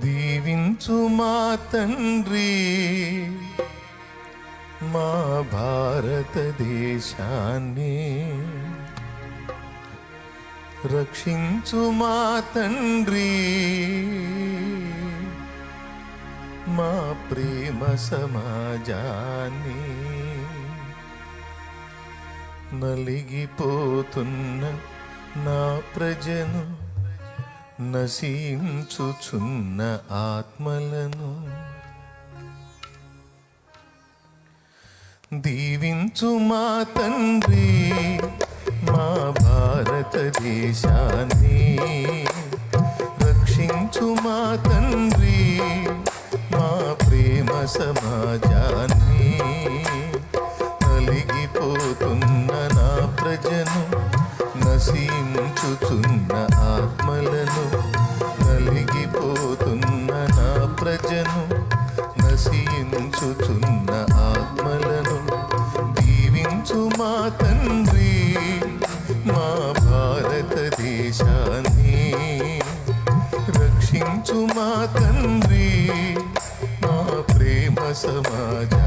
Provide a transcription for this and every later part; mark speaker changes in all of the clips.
Speaker 1: దీవించు మా తండ్రి మా భారతదేశాన్ని. రక్షించు మా తండ్రి మా ప్రేమ సమాజాన్ని. నలిగిపోతున్న నా ప్రజను నశించుచున్న ఆత్మలను దీవించు మా తండ్రి మా భారతదేశాన్ని. రక్షించు మా తండ్రి మా ప్రేమ సమాజాన్ని. ప్రేమ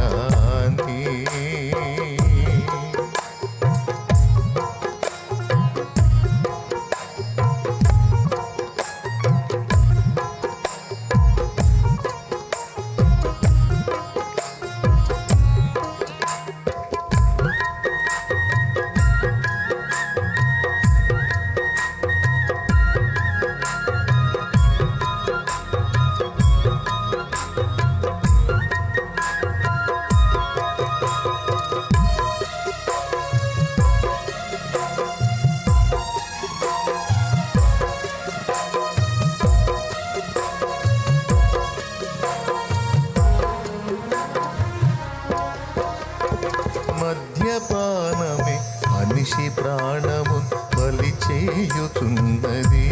Speaker 1: మద్యపానమే మనిషి ప్రాణము బలి చేయుచున్నది.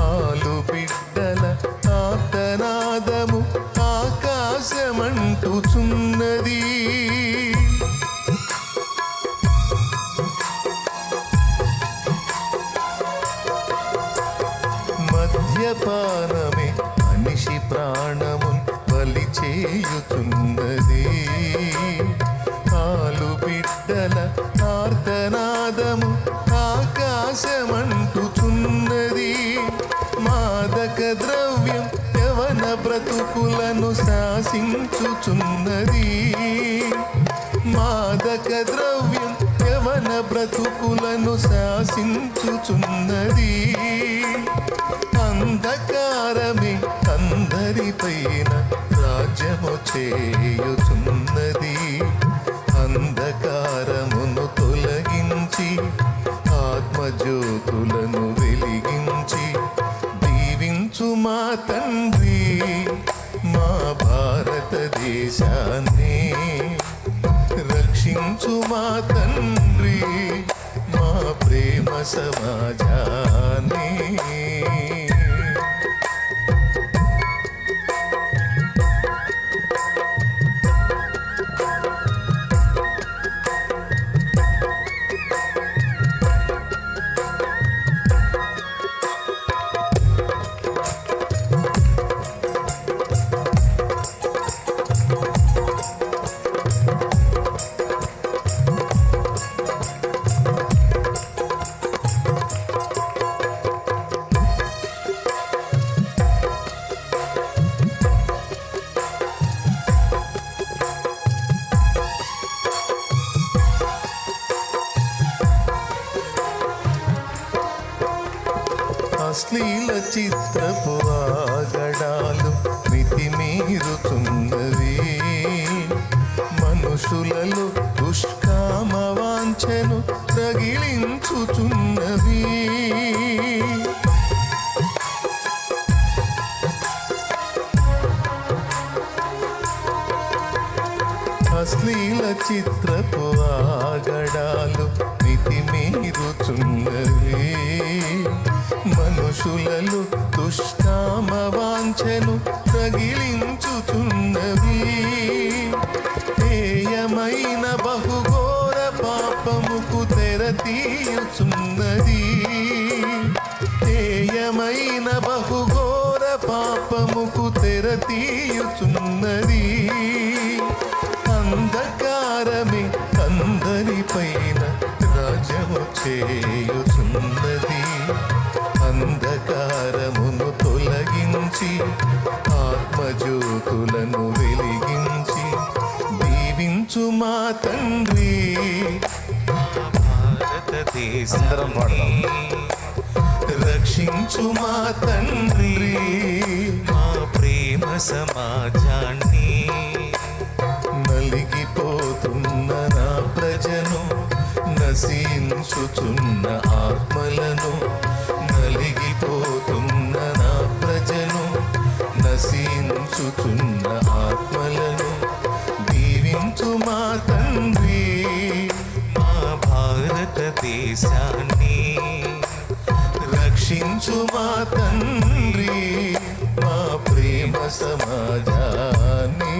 Speaker 1: ఆలు బిడ్డల ఆతనాదము ఆకాశమంటుచున్నది. మద్యపానమే మనిషి ప్రాణము బలి చేయుచున్నది. యవన బ్రతుకులను శాసించుచున్నది. అంధకారమే అందరిపైన రాజ్యము చేయుచున్నది. అంధకారమును తొలగించి ఆత్మజ్యోతులను వెలిగించి దీవించు మా తండ్రి. మా భారతదేశాన్ని ప్రేమ సమాజాన్ని చిత్రపు ఆగడాలు మితిమీరుతున్నవి. మనుషులలో దుష్కామ వాంఛను రగిలించుచున్నవి. అశ్లీల చిత్రపు ఆగడాలు మితిమీరుచున్నవి. మనుషులలో దుష్కామ వాంఛను రగిలించుచున్నవి హేయమైన బహుఘోర పాపముకు తెర తీయుచున్నది హేయమైన బహుఘోర పాపముకు తెర తీయుచున్నది అంధకారమే అందరిపైన రాజ్యము చేయుచున్నది. అంధకారమును తొలగించి ఆత్మజ్యోతులను వెలిగించి దీవించు మా తండ్రి. రక్షించు మా తండ్రి
Speaker 2: మా ప్రేమ సమాజాన్ని
Speaker 1: నలిగిపోతున్న నా ప్రజను నశించుచున్న నశించుచున్న ఆత్మలను దీవించు మా తండ్రి.
Speaker 2: మా భారతదేశాన్ని
Speaker 1: రక్షించు మా తండ్రి. మా ప్రేమ సమాజాన్ని